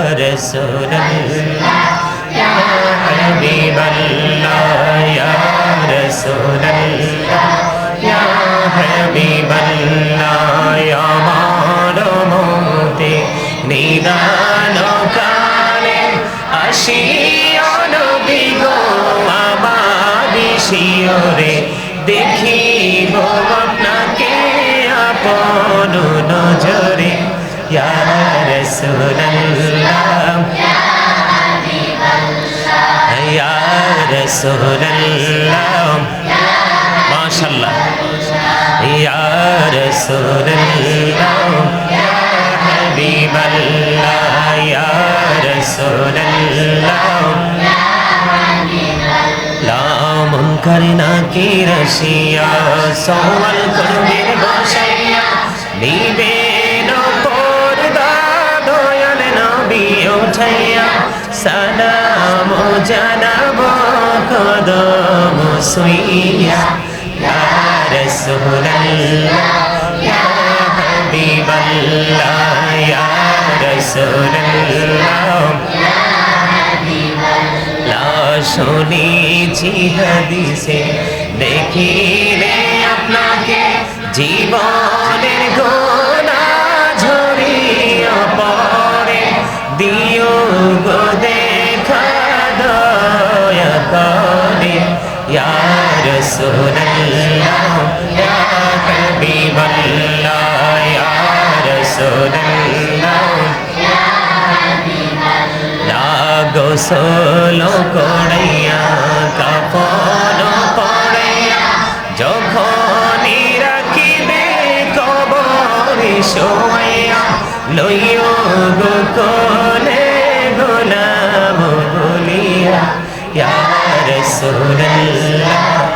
رسول الله يا حبيب الله يا رسول الله يا حبيب الله يا মানমতে নিদান কালে আসিও নবী গো আমাদি শিওরে দেখিব আপনাকে আপন নজরে ইয়া رسول الله يا رسول الله ما شاء الله يا رسول الله يا حبيب الله يا رسول الله لا منكر نكير شيا سوى القلب সালাম জানাব কদম সুইয়া ইয়া রাসূলুল্লাহ ইয়া হাবিবাল্লাহ ইয়া রাসূলুল্লাহ লা শুনেছি হাদিসে দেখিলে আপনাকে জীবনের গোসল কড়াইয়া কাপন পড়াইয়া যখন রাখিবে কবরে শোয়াইয়া লইও গো কোলে গোলাম বলিয়া ইয়া রাসূলুল্লাহ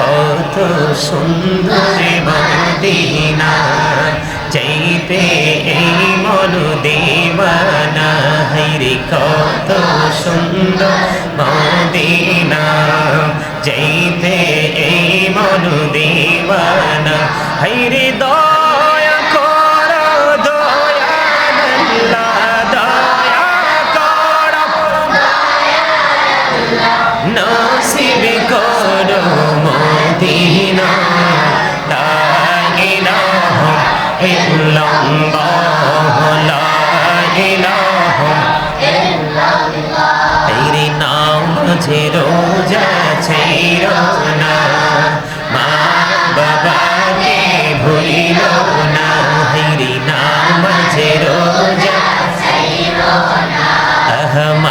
কত সুন্দর মদিনা চাইতে এই মন দেবানা হাইরে কত সুন্দর মদিনা চাইতে এই মন দেবানা হাইরে দয়া মাঝে রোজ আছে না মা বাবাকে ভুলিল না হরি না মাঝে রোজ আহমা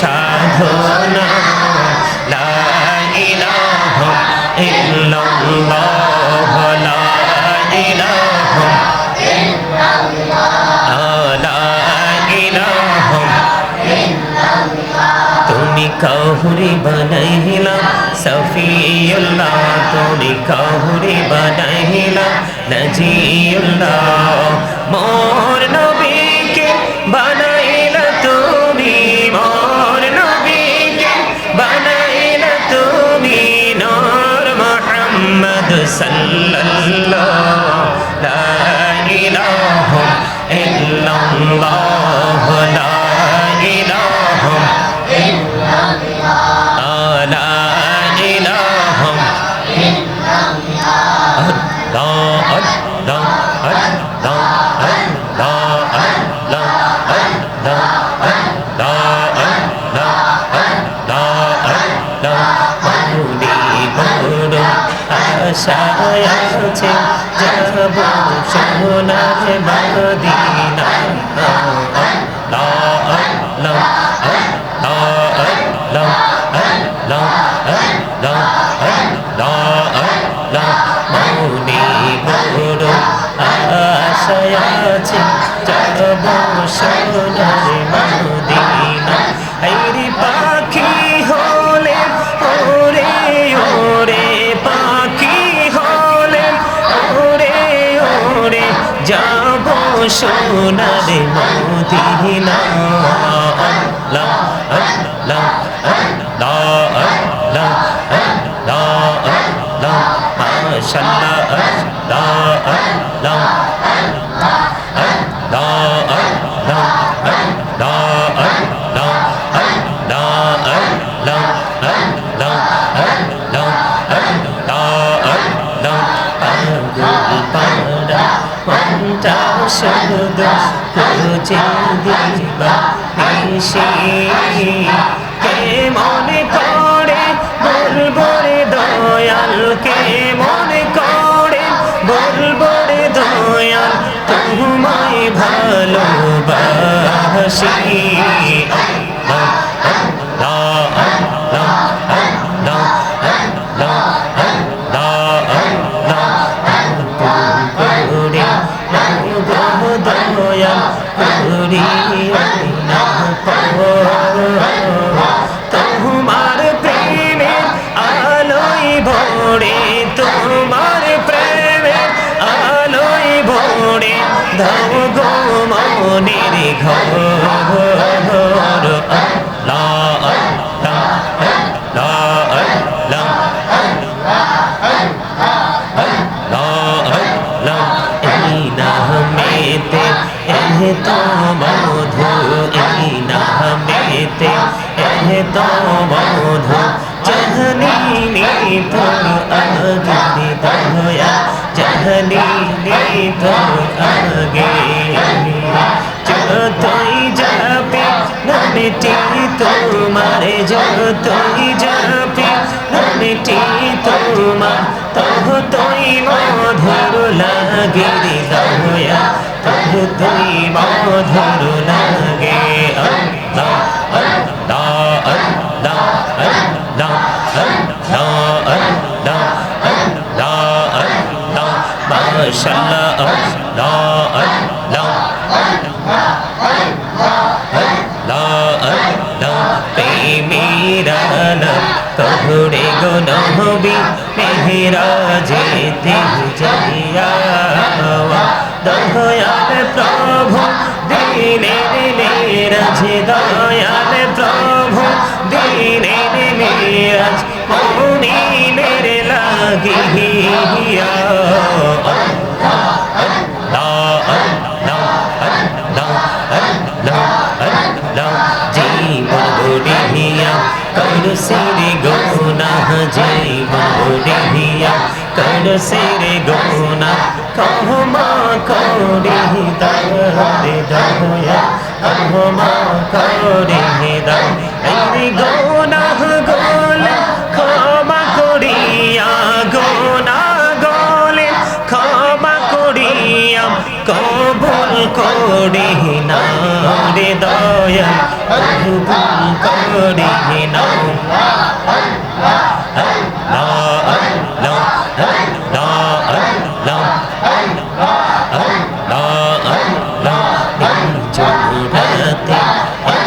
সাধনা, লা ইলাহা ইল্লাল্লাহ, লা ইলাহা তুমি কাহুরি বানাইলা, সফিউল্লাহ, তুমি কাহুরি বানাইলা, নজিউল্লাহ, মোর নবীকে বানাইলা। sallallahu la ilaha illallah la আশায় আছে যাব সোনার মদিনা সোনার মদিনা আল্লাহ আল্লাহ আল্লাহ আল্লাহ আল্লাহ আল্লাহ মাশাআল্লাহ শব্দ খুঁজে দিবা এসে কে মনে করে বলব রে দয়াল কে মনে করে বলব রে দয়াল তোমায় ভালোবাসি আল্লাহ তো মধু এই নামেতে এহ তো মধু জহনি নি তো আগে দয়া জহনি নি তো তোমার যতই যাবে নামটি তোমার তহ তুই মধুর লাগে রে দয়া তহ তুই মধুর লাগে। আল্লাহ আল্লাহ আল্লাহ আল্লাহ আল্লাহ আল্লাহ আল্লাহ আল্লাহ মাশাআল্লাহ। আল্লাহ আল্লাহ মেরা নহবি নবী মেহরাজেতে যাইয়া দয়াল প্রভু দিনে নিরাজ দয়াল প্রভু দিনে নিরাজ কোনিল সিরে গোনা, কহমা করি দরে দয়া কহমা করি দয় এই গোনা গোল, ক্ষমা করিয়া গোনা গোলে, ক্ষমা করিয়া কবুল করি না রে দয়া কবুল করি না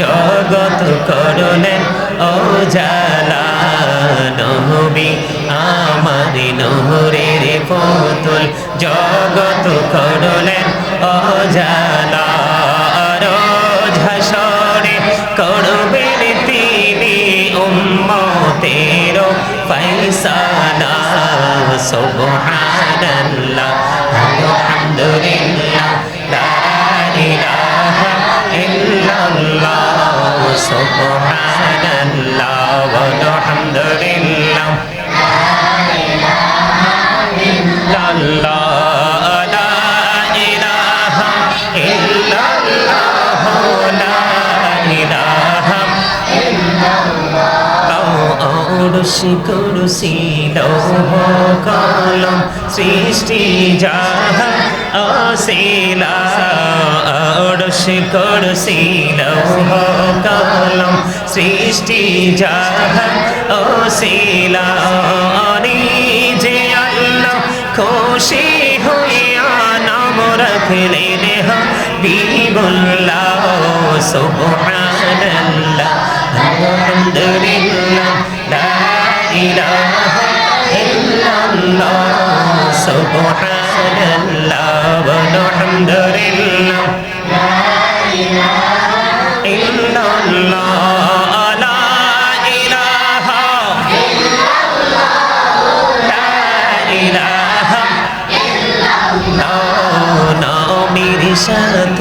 জগৎ করলেন ও জালা নবী আমার নূরের পুতুল জগৎ করলেন ও জালা রোজ হাসরে করবেন তিনি উম্মতের ফৈসালা সুবহানাল্লাহ, আলহামদুলিল্লাহ, লা ইলাহা ইল্লাল্লাহ। সুবহানাল্লাহ লা ইলাহা অরসি করসি লৌহ কলম সৃষ্টি যাহা আসিলা। অরসি করসি লৌহ কলম সৃষ্টি যাহা আসিলা। যে আল্লাহ খুশি হইয়া নাম রাখলেন হাবিবুল্লাহ সুবহানাল্লাহ, আলহামদুলিল্লাহ, লা ইলাহা ইল্লাল্লাহ সুবহানাল্লাহ ওয়ালহামদুলিল্লাহ লা ইলাহা ইল্লাল্লাহ লা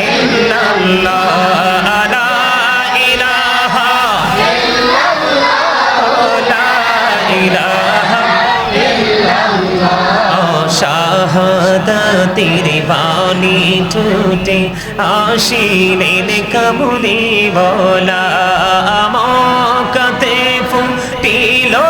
Illallah la ilaha la ilaha শাহাদাতের বাণী টুটে আসিলেন কবুলি বলা মকাতে ফুটিল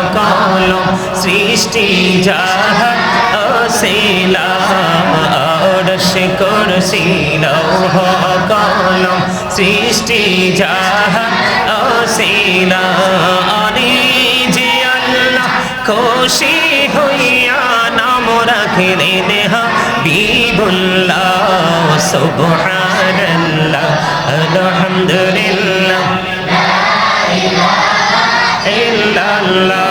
কলম সৃষ্টি যাহা অশিলা অডস করসি লৌহ কলম। সৃষ্টি যাহা অশিলা যে আল্লাহ খুশি হইয়া নাম রাখিলেন হাবিবুল্লাহ, সুবহানাল্লাহ, আলহামদুলিল্লাহ ইল্লাল্লাহ।